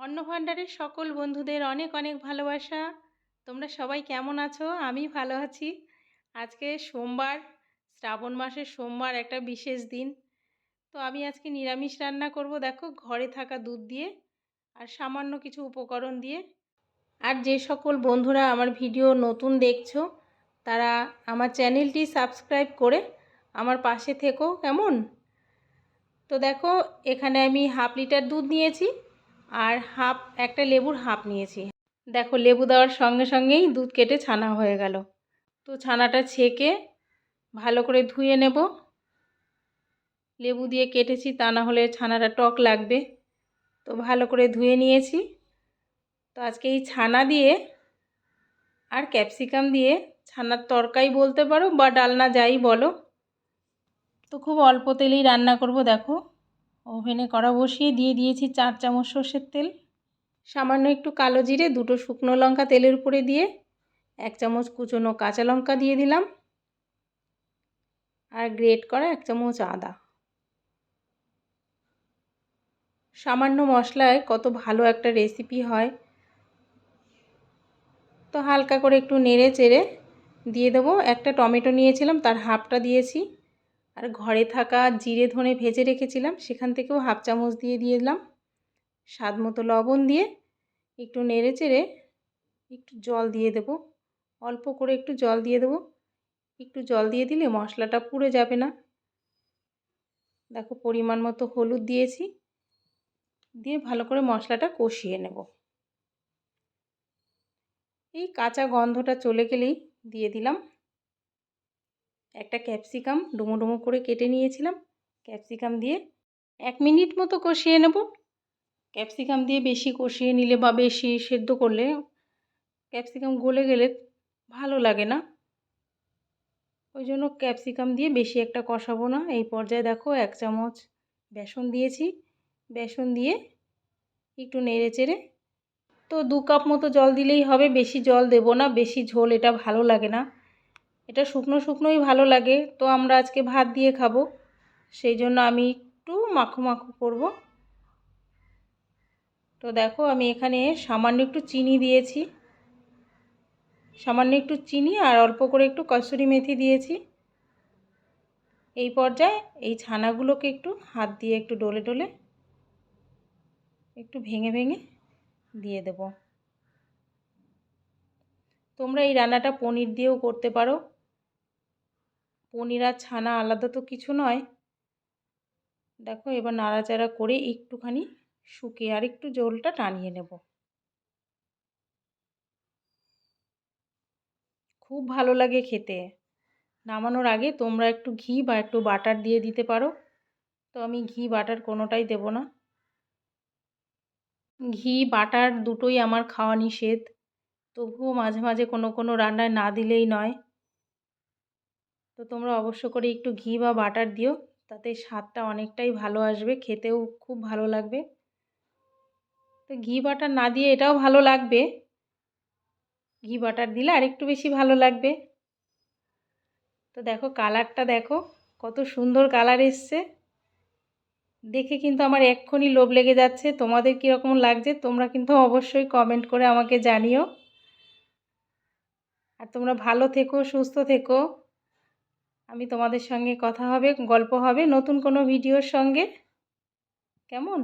অন্ন ভাণ্ডারের সকল বন্ধুদের অনেক অনেক ভালোবাসা। তোমরা সবাই কেমন আছো? আমি ভালো আছি। আজকে সোমবার, শ্রাবণ মাসের সোমবার, একটা বিশেষ দিন। তো আমি আজকে নিরামিষ রান্না করব, দেখো, ঘরে থাকা দুধ দিয়ে আর সামান্য কিছু উপকরণ দিয়ে। আর যে সকল বন্ধুরা আমার ভিডিও নতুন দেখছ, তারা আমার চ্যানেলটি সাবস্ক্রাইব করে আমার পাশে থেকো, কেমন? তো দেখো, এখানে আমি হাফ লিটার দুধ নিয়েছি। আর হাফ, একটা লেবুর হাফ নিয়েছি। দেখো, লেবু দেওয়ার সঙ্গে সঙ্গেই দুধ কেটে ছানা হয়ে গেল। তো ছানাটা ছেঁকে ভালো করে ধুয়ে নেব। লেবু দিয়ে কেটেছি, তা না হলে ছানাটা টক লাগবে। তো ভালো করে ধুয়ে নিয়েছি। তো আজকে এই ছানা দিয়ে আর ক্যাপসিকাম দিয়ে ছানার তরকাই বলতে পারো বা ডালনা যাই বলো। তো খুব অল্প তেলেই রান্না করব, দেখো। ওভেনে কড়া বসিয়ে দিয়ে দিয়েছি চার চামচ সর্ষের তেল। সামান্য একটু কালো জিরে, দুটো শুকনো লঙ্কা তেলের উপরে দিয়ে এক চামচ কুচনো কাঁচা লঙ্কা দিয়ে দিলাম। আর গ্রেট করা এক চামচ আদা। সামান্য মশলায় কত ভালো একটা রেসিপি হয়। তো হালকা করে একটু নেড়ে চেড়ে দিয়ে দেবো। একটা টমেটো নিয়েছিলাম, তার হাফটা দিয়েছি। আর ঘরে থাকা জিরে ধনে ভেজে রেখেছিলাম, সেখান থেকেও হাফ চামচ দিয়ে দিয়ে দিলাম। স্বাদ মতো লবণ দিয়ে একটু নেড়ে চেড়ে একটু জল দিয়ে দেব। অল্প করে একটু জল দিয়ে দেবো। একটু জল দিয়ে দিলে মশলাটা পুড়ে যাবে না। দেখো পরিমাণ মতো হলুদ দিয়েছি। দিয়ে ভালো করে মশলাটা কষিয়ে নেব। এই কাঁচা গন্ধটা চলে গেলেই দিয়ে দিলাম। একটা ক্যাপসিকাম ডুমো ডুমো করে কেটে নিয়েছিলাম। ক্যাপসিকাম দিয়ে এক মিনিট মতো কষিয়ে নেব। ক্যাপসিকাম দিয়ে বেশি কষিয়ে নিলে বা বেশি সেদ্ধ করলে ক্যাপসিকাম গলে গেলে ভালো লাগে না। ওই জন্য ক্যাপসিকাম দিয়ে বেশি একটা কষাবো না। এই পর্যায়ে দেখো এক চামচ বেসন দিয়েছি। বেসন দিয়ে একটু নেড়ে চেড়ে তো দু কাপ মতো জল দিলেই হবে। বেশি জল দেব না। বেশি ঝোল এটা ভালো লাগে না। এটা শুকনো শুকনোই ভালো লাগে। তো আমরা আজকে ভাত দিয়ে খাব। সেই জন্য আমি একটু মাখো মাখো করব। তো দেখো আমি এখানে সামান্য একটু চিনি দিয়েছি। সামান্য একটু চিনি আর অল্প করে একটু কসুরি মেথি দিয়েছি। এই পর্যায়ে এই ছানাগুলোকে একটু হাত দিয়ে একটু ডলে ডলে একটু ভেঙে ভেঙে দিয়ে দেব। তোমরা এই রান্নাটা পনির দিয়েও করতে পারো। পনির আর ছানা আলাদা তো কিছু নয়। দেখো এবার নাড়াচাড়া করে একটুখানি শুকিয়ে আর একটু জলটা টানিয়ে নেব। খুব ভালো লাগে খেতে। নামানোর আগে তোমরা একটু ঘি বা একটু বাটার দিয়ে দিতে পারো। তো আমি ঘি বাটার কোনোটাই দেব না। ঘি, বাটার দুটোই আমার খাওয়া নিষেধ। তবুও মাঝে মাঝে কোনো কোনো রান্নায় না দিলেই নয়। তো তোমরা অবশ্য করে একটু ঘি বা বাটার দিও, তাতে স্বাদটা অনেকটাই ভালো আসবে, খেতেও খুব ভালো লাগবে। তো ঘি বাটার না দিয়ে এটাও ভালো লাগবে। ঘি বাটার দিলে আরেকটু বেশি ভালো লাগবে। তো দেখো কালারটা দেখো, কত সুন্দর কালার এসছে। দেখে কিন্তু আমার এক্ষুনি লোভ লেগে যাচ্ছে, তোমাদের কীরকম লাগছে তোমরা কিন্তু অবশ্যই কমেন্ট করে আমাকে জানিও। আর তোমরা ভালো থেকো, সুস্থ থেকো। আমি তোমাদের সঙ্গে কথা হবে গল্প হবে নতুন কোনো ভিডিওর সঙ্গে। কেমন?